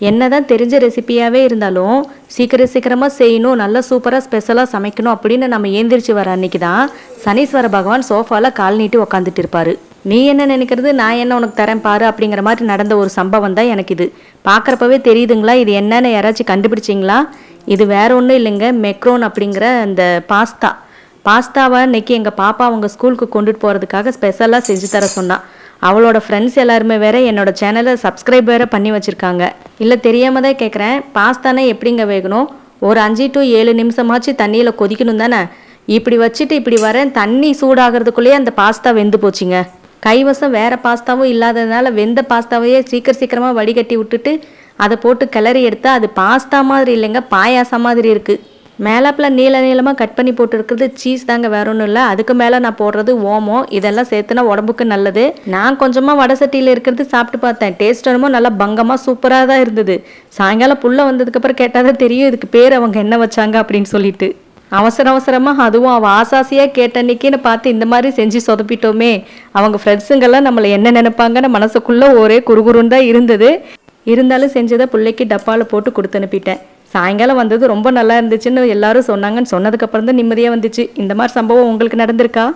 என்னதான் தெரிஞ்ச ரெசிபியாகவே இருந்தாலும் சீக்கிரம் சீக்கிரமாக செய்யணும் நல்லா சூப்பராக ஸ்பெஷலாக சமைக்கணும் அப்படின்னு நம்ம ஏந்திரிச்சு வர அன்னைக்கு தான் சனீஸ்வர பகவான் சோஃபாவில் கால் நீட்டி உக்காந்துட்டு இருப்பாரு. நீ என்ன நினைக்கிறது? நான் என்ன உனக்கு தரேன் பாரு அப்படிங்கிற மாதிரி நடந்த ஒரு சம்பவம் தான் எனக்கு இது. பார்க்குறப்பவே தெரியுதுங்களா? இது என்னன்னு யாராச்சும் கண்டுபிடிச்சிங்களா? இது வேற ஒன்றும் இல்லைங்க மெக்ரோன் அப்படிங்கிற அந்த பாஸ்தா பாஸ்தாவை இன்றைக்கி எங்கள் பாப்பா அவங்க ஸ்கூலுக்கு கொண்டுட்டு போகிறதுக்காக ஸ்பெஷலாக செஞ்சு தர சொன்னான் அவளோட ஃப்ரெண்ட்ஸ் எல்லாருமே வேற என்னோட சேனலை சப்ஸ்கிரைப் வேற பண்ணி வச்சுருக்காங்க. இல்லை தெரியாம தான் கேட்குறேன் பாஸ்தானே எப்படிங்க வேகணும்? ஒரு அஞ்சு டு ஏழு நிமிஷமாச்சு தண்ணியில் கொதிக்கணும் தானே? இப்படி வச்சுட்டு இப்படி வரேன் தண்ணி சூடாகிறதுக்குள்ளேயே அந்த பாஸ்தா வெந்து போச்சுங்க. கைவசம் வேற பாஸ்தாவும் இல்லாததுனால வெந்த பாஸ்தாவையே சீக்கிரம் சீக்கிரமாக வடிகட்டி விட்டுட்டு அதை போட்டு கிளறி எடுத்தால் அது பாஸ்தா மாதிரி இல்லைங்க பாயாசம் மாதிரி இருக்குது மேலாப்பில் நீள நீளமாக கட் பண்ணி போட்டுருக்கிறது சீஸ் தாங்க வேற ஒன்றும் இல்லை. அதுக்கு மேலே நான் போடுறது ஓமம் இதெல்லாம் சேர்த்துனா உடம்புக்கு நல்லது. நான் கொஞ்சமாக வடை சட்டியில் இருக்கிறது சாப்பிட்டு பார்த்தேன். டேஸ்ட் என்னமோ நல்லா பங்கமாக சூப்பராக தான் இருந்தது. சாயங்காலம் புள்ள வந்ததுக்கப்புறம் கேட்டால் தான் தெரியும் இதுக்கு பேர் அவங்க என்ன வச்சாங்க அப்படின்னு சொல்லிட்டு. அவசர அவசரமாக அதுவும் அவள் ஆசாசியாக கேட்டன்னைக்குன்னு பார்த்து இந்த மாதிரி செஞ்சு சொதப்பிட்டோமே. அவங்க ஃப்ரெண்ட்ஸுங்கெல்லாம் நம்மளை என்ன நினைப்பாங்கன்னு மனசுக்குள்ளே ஒரே குறுகுறுன்னு தான் இருந்தது. இருந்தாலும் செஞ்சதை பிள்ளைக்கு டப்பாவில் போட்டு கொடுத்து அனுப்பிட்டேன். சாயங்காலம் வந்தது ரொம்ப நல்லா இருந்துச்சுன்னு எல்லாரும் சொன்னாங்கன்னு சொன்னதுக்கப்புறம் தான் நிம்மதியாக வந்துச்சு. இந்த மாதிரி சம்பவம் உங்களுக்கு நடந்திருக்கா?